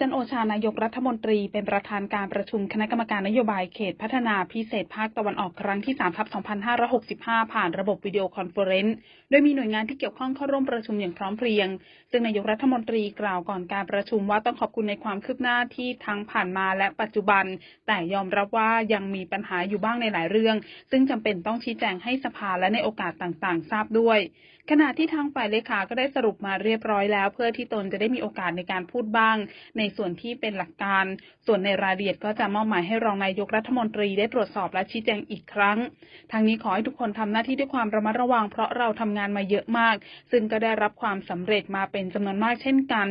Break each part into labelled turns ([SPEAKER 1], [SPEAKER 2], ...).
[SPEAKER 1] จันทร์โอชานายกรัฐมนตรีเป็นประธานการประชุมคณะกรรมการนโยบายเขตพัฒนาพิเศษภาคตะวันออกครั้งที่3ทับ2565 ผ่านระบบวิดีโอคอนเฟอเรนซ์ โดยมีหน่วยงานที่เกี่ยวข้องเข้าร่วมประชุมอย่างพร้อมเพรียง ซึ่งนายกรัฐมนตรีกล่าวก่อนการประชุมว่าต้องขอบคุณในความคืบหน้าที่ทั้งผ่านมาและปัจจุบัน แต่ยอมรับว่ายังมีปัญหาอยู่บ้างในหลายเรื่อง ซึ่งจำเป็นต้องชี้แจงให้สภาและในโอกาสต่างๆ ทราบด้วย ขณะที่ทางฝ่ายเลขาก็ได้สรุปมาเรียบร้อยแล้ว เพื่อที่ตนจะได้มีโอกาสในการพูดบ้างในในส่วนที่เป็นหลักการ ส่วนในรายละเอียดก็จะมอบหมายให้รองนายกรัฐมนตรีได้ตรวจสอบและชี้แจงอีกครั้ง ทางนี้ขอให้ทุกคนทำหน้าที่ด้วยความระมัดระวังเพราะเราทำงานมาเยอะมาก ซึ่งก็ได้รับความสำเร็จมาเป็นจำนวนมากเช่นกัน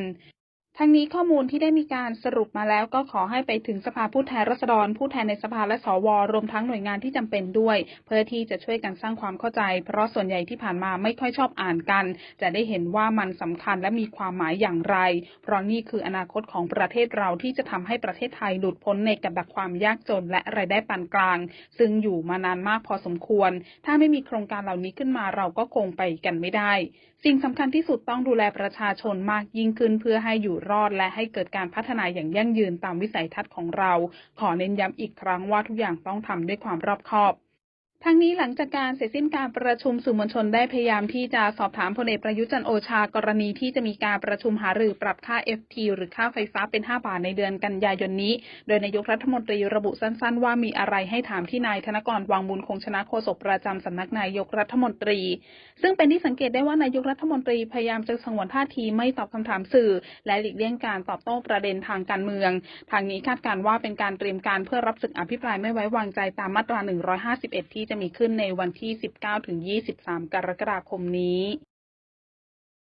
[SPEAKER 1] ทั้งนี้ข้อมูลที่ได้มีการสรุปมาแล้วก็ขอให้ไปถึงสภาผู้แทนราษฎร ผู้แทนในสภาและสวรวมทั้งหน่วยงานที่จำเป็นด้วย เพื่อที่จะช่วยกันสร้างความเข้าใจ เพราะส่วนใหญ่ที่ผ่านมาไม่ค่อยชอบอ่านกัน จะได้เห็นว่ามันสำคัญและมีความหมายอย่างไร เพราะนี่คืออนาคตของประเทศเราที่จะทำให้ประเทศไทยหลุดพ้นในกับดักความยากจน และรายได้ปานกลาง ซึ่งอยู่มานานมากพอสมควร ถ้าไม่มีโครงการเหล่านี้ขึ้นมาเราก็คงไปกันไม่ได้ สิ่งสำคัญที่สุดต้องดูแลประชาชนมากยิ่งขึ้นเพื่อให้อยู่รอด และให้เกิดการพัฒนาอย่างยั่งยืนตามวิสัยทัศน์ของเรา ขอเน้นย้ำอีกครั้งว่าทุกอย่างต้องทำด้วยความรอบคอบ ทั้งนี้หลังจากการเสร็จสิ้นการประชุมสื่อมวลชนได้พยายามที่จะสอบถามพลเอกประยุจันโอชากรณีที่จะมีการประชุมหารือปรับค่า FT หรือค่าไฟฟ้าเป็น 5 บาทในเดือนกันยายนนี้ โดยนายกรัฐมนตรีระบุสั้นๆ ว่ามีอะไรให้ถามที่นายธนกรวังบุญคงชนะโฆษกประจำสำนักนายกรัฐมนตรี ซึ่งเป็นที่สังเกตได้ว่านายกรัฐมนตรีพยายามจะสงวนท่าทีไม่ตอบคำถามสื่อ และหลีกเลี่ยงการตอบโต้ประเด็นทางการเมือง ทางนี้คาดการว่าเป็นการเตรียมการเพื่อรับศึกอภิปรายไม่ไว้วางใจตามมาตรา 151 ที่จะมีขึ้นในวันที่ 19-23 กรกฎาคมนี้